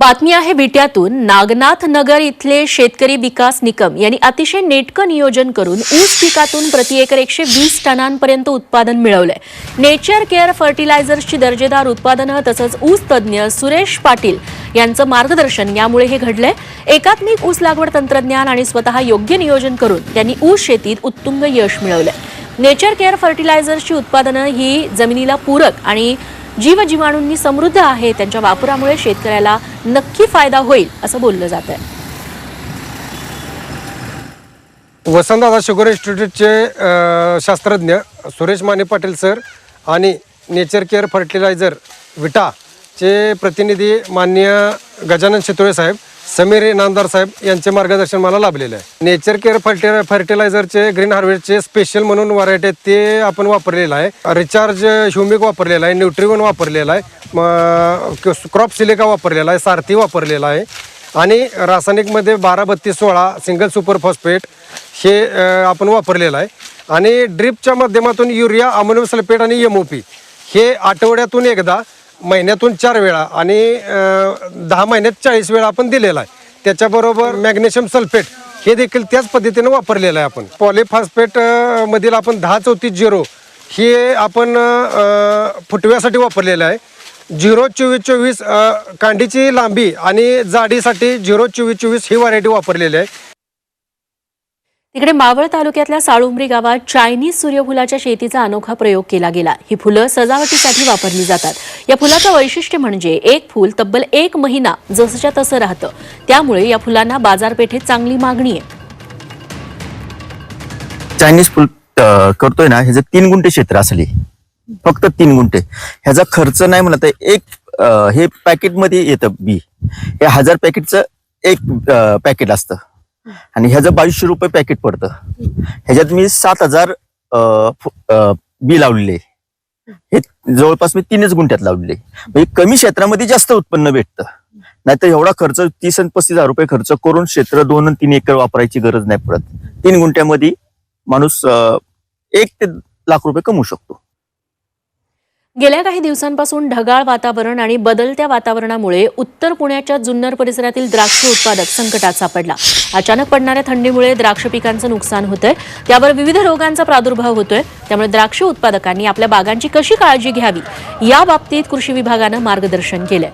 बातमी आहे विट्यातून. नागनाथ नगर इथले शेतकरी विकास निकम यांनी अतिशय नेटकं नियोजन करून ऊस पिकातून प्रति एकर एकशे वीस टनांपर्यंत उत्पादन मिळवलंय. नेचर केअर फर्टिलायझर्सची दर्जेदार उत्पादनं तसंच ऊस तज्ज्ञ सुरेश पाटील यांचं मार्गदर्शन यामुळे हे घडलंय. एकात्मिक ऊस लागवड तंत्रज्ञान आणि स्वतः योग्य नियोजन करून त्यांनी ऊस शेतीत उत्तुंग यश मिळवलंय. नेचर केअर फर्टिलायझर्सची उत्पादनं ही जमिनीला पूरक आणि जीवजीवाणूंनी समृद्ध आहे त्यांच्या वापरामुळे शेतकऱ्याला नक्की फायदा होईल असं बोललं जात आहे वसंतदादा शुगर इन्स्टिट्यूटचे अ, शास्त्रज्ञ सुरेश माने पाटील सर आणि नेचर केअर फर्टिलायझर विटाचे प्रतिनिधी माननीय गजानन शितोळे साहेब समीर इनामदार साहेब यांचे मार्गदर्शन मला लाभलेलं आहे. नेचर केअर फर्टि फर्टिलायझरचे ग्रीन हार्वेस्टचे स्पेशल म्हणून व्हरायटी आहेत ते आपण वापरलेलं आहे. रिचार्ज ह्युमिक वापरलेला आहे न्यूट्रिवन वापरलेला आहे क्रॉप सिलिका वापरलेला आहे सारथी वापरलेला आहे. आणि रासायनिकमध्ये बारा बत्तीस सोळा सिंगल सुपर फॉस्फेट हे आपण वापरलेलं आहे. आणि ड्रिपच्या माध्यमातून युरिया अमोनियम सल्फेट आणि एम ओ पी हे आठवड्यातून एकदा महिन्यातून चार वेळा आणि दहा महिन्यात चाळीस वेळा आपण दिलेला आहे. त्याच्याबरोबर मॅग्नेशियम सल्फेट हे देखील त्याच पद्धतीने वापरलेलं आहे आपण. पॉलिफॉस्फेट मधील आपण दहा चौतीस झिरो हे आपण फुटव्यासाठी वापरलेलं आहे. झिरो चोवीस चोवीस कांडीची लांबी आणि जाडीसाठी झिरो चोवीस चोवीस ही व्हरायटी वापरलेली आहे. तिकडे मावळ तालुक्यातल्या साळुंबरी गावात चायनीज सूर्यफुलाच्या शेतीचा अनोखा प्रयोग केला गेला. ही फुलं सजावटीसाठी वापरली जातात. या फुलाचं वैशिष्ट्य म्हणजे एक फुल तब्बल एक महिना जसच्या तसं राहतं. त्यामुळे या फुलांना बाजारपेठेत चांगली मागणी आहे. चायनीज फुल करतोय ना ह्याचं तीन गुंठे क्षेत्र असले. फक्त तीन गुंठे. ह्याचा खर्च नाही म्हणत एक हे पॅकेटमध्ये येतं बी. हे हजार पॅकेटचं एक पॅकेट असतं. आणि ह्याचं बावीसशे रुपये पॅकेट पडतं. ह्याच्यात मी सात हजार बी लावलेले. हे जवळपास मी तीनच गुंठ्यात लावलेले. म्हणजे कमी क्षेत्रामध्ये जास्त उत्पन्न भेटतं. नाहीतर एवढा खर्च तीस आणि पस्तीस हजार रुपये खर्च करून क्षेत्र दोन आणि तीन एकर वापरायची गरज नाही पडत. तीन गुंठ्यामध्ये माणूस एक ते लाख रुपये कमवू शकतो. गेल्या काही दिवसांपासून ढगाळ वातावरण आणि बदलत्या वातावरणामुळे उत्तर पुण्याच्या जुन्नर परिसरातील द्राक्ष उत्पादक संकटात सापडला. अचानक पडणाऱ्या थंडीमुळे द्राक्ष पिकांचं नुकसान होतंय. त्यावर विविध रोगांचा प्रादुर्भाव होतोय. त्यामुळे द्राक्ष उत्पादकांनी आपल्या बागांची कशी काळजी घ्यावी या बाबतीत कृषी विभागानं मार्गदर्शन केलंय.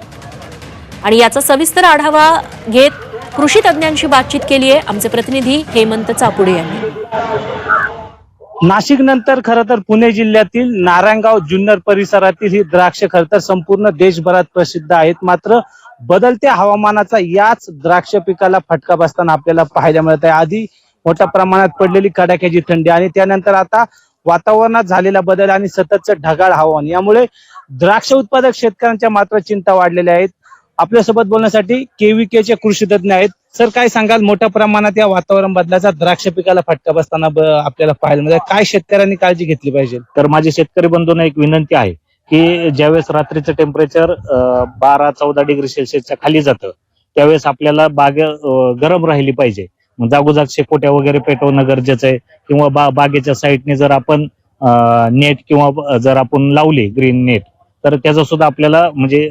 आणि याचा सविस्तर आढावा घेत कृषी तज्ज्ञांशी बातचीत केली आहे आमचे प्रतिनिधी हेमंत चापुडे यांनी. नाशिक नंतर खरं तर पुणे जिल्ह्यातील नारायणगाव जुन्नर परिसरातील ही द्राक्ष खर तर संपूर्ण देशभरात प्रसिद्ध आहेत. मात्र बदलत्या हवामानाचा याच द्राक्ष पिकाला फटका बसताना आपल्याला पाहायला मिळत आहे आधी मोठ्या प्रमाणात पडलेली कडाक्याची थंडी आणि त्यानंतर आता वातावरणात झालेला बदल आणि सततचं ढगाळ हवामान. यामुळे द्राक्ष उत्पादक शेतकऱ्यांच्या मात्र चिंता वाढलेल्या आहेत. आपल्यासोबत बोलण्यासाठी केव्हीके चे कृषी तज्ञ आहेत. सर काय सांगाल? मोठ्या प्रमाणात या वातावरण बदलाचा द्राक्ष पिकाला फटका बसताना आपल्याला पाहायला मिळेल काय शेतकऱ्यांनी काळजी घेतली पाहिजे? तर माझे शेतकरी बंधूंना एक विनंती आहे की ज्यावेळेस रात्रीचं टेम्परेचर बारा चौदा डिग्री सेल्सिअसच्या खाली जातं त्यावेळेस आपल्याला बाग गरम राहिली पाहिजे. जागोजाग शेकोट्या वगैरे पेटवणं गरजेचं आहे. किंवा बा बागेच्या साईडने जर आपण नेट किंवा जर आपण लावली ग्रीन नेट तर त्याचं सुद्धा आपल्याला म्हणजे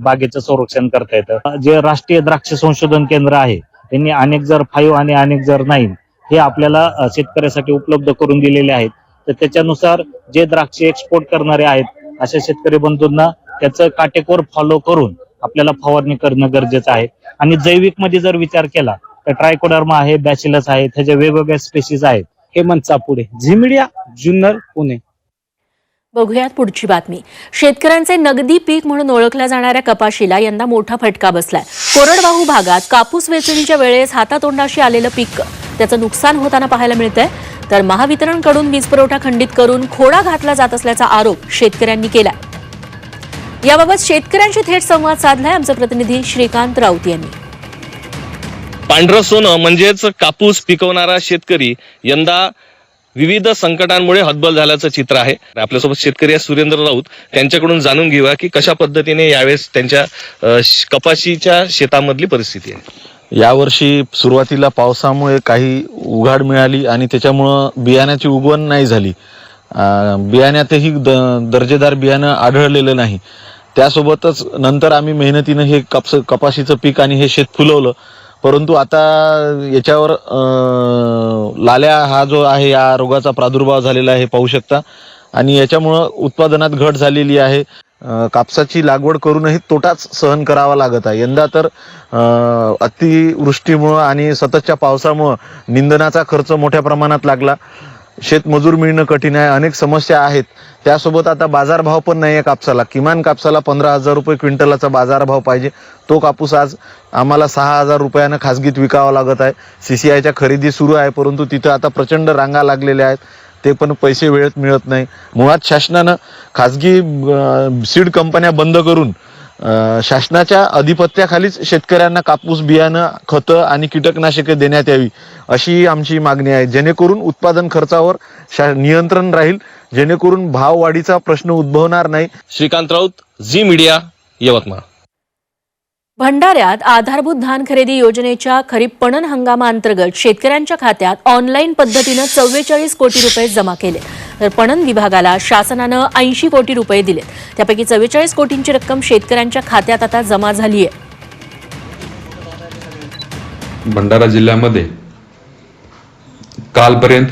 बागेचं संरक्षण करता येतं. जे राष्ट्रीय द्राक्ष संशोधन केंद्र आहे त्यांनी अनेक जर फाईव्ह आणि अनेक जर नाईन हे आपल्याला शेतकऱ्यासाठी उपलब्ध करून दिलेले आहेत. तर त्याच्यानुसार जे द्राक्ष एक्सपोर्ट करणारे आहेत अशा शेतकरी बंधूंना त्याचं काटेकोर फॉलो करून आपल्याला फवारणी करणं गरजेचं आहे. आणि जैविकमध्ये जर विचार केला तर ट्रायकोडर्मा आहे बॅसिलस आहे त्याच्या वेगवेगळ्या स्पेसिस आहेत. Hemant Chapude Zee Zee Media Junnar Pune. बघूयात पुढची बातमी. शेतकऱ्यांचे नगदी पीक म्हणून ओळखल्या जाणाऱ्या कपाशीला यंदा मोठा फटका बसलाय. कोरडवाहू भागात कापूस वेचणीच्या वेळेस हातातोंडाशी आलेलं पीक त्याचं नुकसान होताना पाहायला मिळतंय. तर महावितरणकडून वीज पुरवठा खंडित करून खोडा घातला जात असल्याचा आरोप शेतकऱ्यांनी केलाय. याबाबत शेतकऱ्यांशी थेट संवाद साधलाय आमचं प्रतिनिधी श्रीकांत राऊत यांनी. पांढरं सोनं म्हणजेच कापूस पिकवणारा शेतकरी यंदा विविध संकटांमुळे हतबल झाल्याचं चित्र आहे. आपल्यासोबत शेतकरी आहे सुरेंद्र राऊत. त्यांच्याकडून जाणून घेऊया की कशा पद्धतीने यावेळेस त्यांच्या कपाशीच्या शेतामधली परिस्थिती आहे. यावर्षी सुरुवातीला पावसामुळे काही उघाड मिळाली आणि त्याच्यामुळं बियाण्याची उगवण नाही झाली. बियाण्यातही द दर्जेदार बियाणं आढळलेलं नाही. त्यासोबतच नंतर आम्ही मेहनतीनं हे कापस कपाशीचं पीक आणि हे शेत फुलवलं. परंतु आता याच्यावर लाल्या हा जो आहे या रोगाचा प्रादुर्भाव झालेला आहे पाहू शकता. आणि याच्यामुळं उत्पादनात घट झालेली आहे. कापसाची लागवड करूनही तोटाच सहन करावा लागत आहे. यंदा तर अतिवृष्टीमुळं आणि सततच्या पावसामुळं निंदनाचा खर्च मोठ्या प्रमाणात लागला. शेतमजूर मिळणं कठीण आहे. अनेक समस्या आहेत. त्यासोबत आता बाजारभाव पण नाही आहे कापसाला. किमान कापसाला पंधरा हजार रुपये क्विंटलाचा बाजारभाव पाहिजे. तो कापूस आज आम्हाला सहा हजार रुपयानं खासगीत विकावा लागत आहे. सी सी आयच्या खरेदी सुरू आहे परंतु तिथं आता प्रचंड रांगा लागलेल्या आहेत. ते पण पैसे वेळेत मिळत नाही. मुळात शासनानं खाजगी सीड कंपन्या बंद करून शासनाच्या अधिपत्याखालीच शेतकऱ्यांना कापूस बियाणं खतं आणि कीटकनाशके देण्यात यावी अशी आमची मागणी आहे. जेणेकरून उत्पादन खर्चावर शा नियंत्रण राहील जेणेकरून भाववाढीचा प्रश्न उद्भवणार नाही. Shrikant Raut Zee Media Yavatmal. भंडाऱ्यात आधारभूत धान खरेदी योजनेच्या खरीप पणन हंगामाअंतर्गत शेतकऱ्यांच्या खात्यात ऑनलाईन पद्धतीनं चव्वेचाळीस कोटी रुपये जमा केले. तर पणन विभागाला शासनानं ऐंशी कोटी रुपये दिले त्यापैकी चव्वेचाळीस कोटींची रक्कम शेतकऱ्यांच्या खात्यात आता जमा झाली आहे भंडारा जिल्ह्यामध्ये कालपर्यंत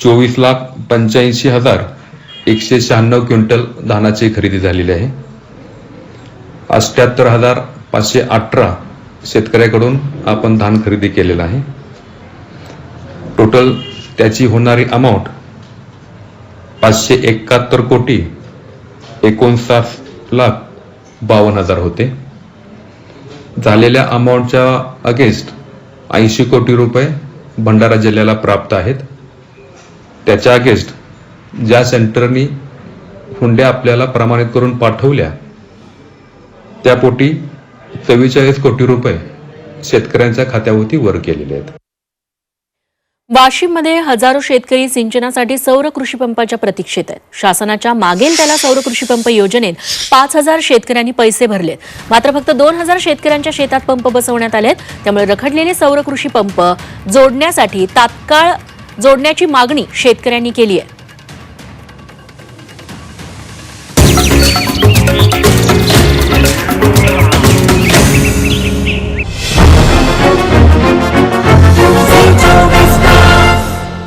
चोवीस लाख पंच्याऐंशी हजार एकशे शहाण्णव क्विंटल धानाची खरेदी झालेली आहे. अष्ट्याहत्तर हजार पाचशे अठरा शेतकऱ्याकडून आपण धान खरेदी केलेलं आहे. टोटल त्याची होणारी अमाऊंट पाचशे एकाहत्तर कोटी एकोणसाठ लाख बावन्न हजार होते. झालेल्या अमाऊंटच्या अगेन्स्ट ऐंशी कोटी रुपये भंडारा जिल्ह्याला प्राप्त आहेत. त्याच्या अगेन्स्ट ज्या सेंटरनी हुंड्या आपल्याला प्रमाणित करून पाठवल्या त्यापोटी चव्वेचाळीस कोटी रुपये शेतकऱ्यांच्या खात्यावरती वर केलेले आहेत. वाशिममध्ये हजारो शेतकरी सिंचनासाठी सौर कृषीपंपाच्या प्रतीक्षेत आहेत. शासनाच्या मागेल त्याला सौर कृषीपंप योजनेत पाच हजार शेतकऱ्यांनी पैसे भरलेत. मात्र फक्त दोन हजार शेतकऱ्यांच्या शेतात पंप बसवण्यात आलेत त्यामुळे रखडलेले सौर कृषी पंप जोडण्यासाठी तात्काळ जोडण्याची मागणी शेतकऱ्यांनी केली आहे.